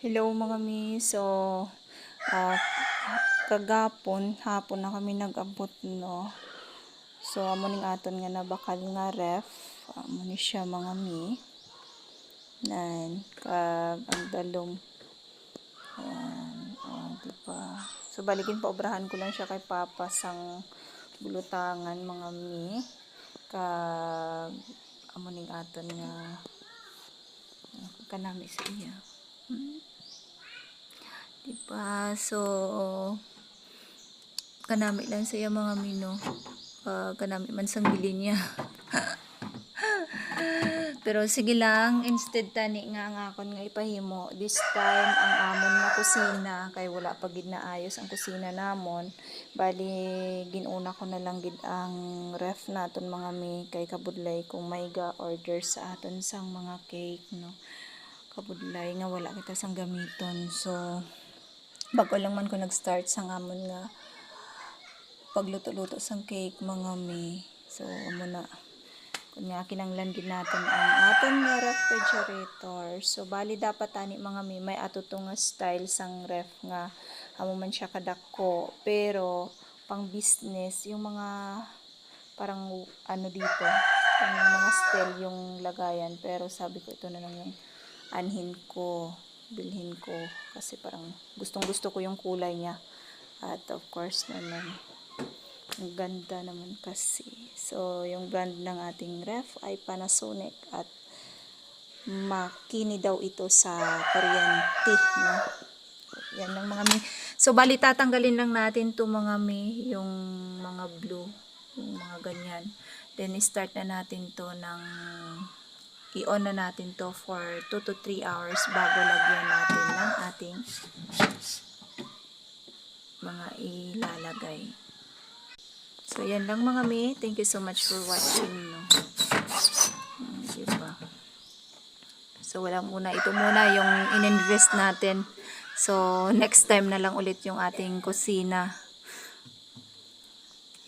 Hello mga mi. So, ah, kagapon, hapon na kami nag-abot no. So, amo ning aton nga nabakal nga ref. Amo ni siya mga mi. Nan, kag ang dalom. Ayan, oh, diba? So, balikin pa obrahan ko lang siya kay Papa sang bulutangan mga mi. Kag amo ning aton nga kanami sa iya. Diba? So, kanami lang sa iya mga mino. Uh, kanami man sang bili niya. Pero sige lang, instead tani nga nga akon nga ipahimo. This time, ang amon nga kusina, kay wala pa gid na ayos ang kusina namon. Bali, ginuna ko na lang gid ang ref naton mga mi, kay kabudlay kung may ga order sa aton sang mga cake, no kabudlay nga wala kita sang gamiton. So bago lang man ko nag-start sa ngamon nga pagluto-luto sang cake mga mi. So amo na. Kun nga kinanglan gid natin ang aton nga refrigerator. So bali dapat tani mga mi may ato to nga style sang ref nga amo man siya kadako. Pero pang business yung mga parang ano dito yung mga style yung lagayan. Pero sabi ko ito na lang yung anhin ko, bilhin ko kasi parang gustong gusto ko yung kulay niya. At of course naman, ang ganda naman kasi. So, yung brand ng ating ref ay Panasonic at makini daw ito sa kuryente. No? Yan lang mga mi. So, bali tatanggalin lang natin to mga mi, yung mga blue, yung mga ganyan. Then, start na natin to ng i-on na natin to for 2 to 3 hours bago lagyan natin ng ating mga ilalagay. So, yan lang mga mi. Thank you so much for watching. No? Hmm? So, wala muna. Ito muna yung in-invest natin. So, next time na lang ulit yung ating kusina.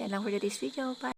Yan lang for today's video. Bye!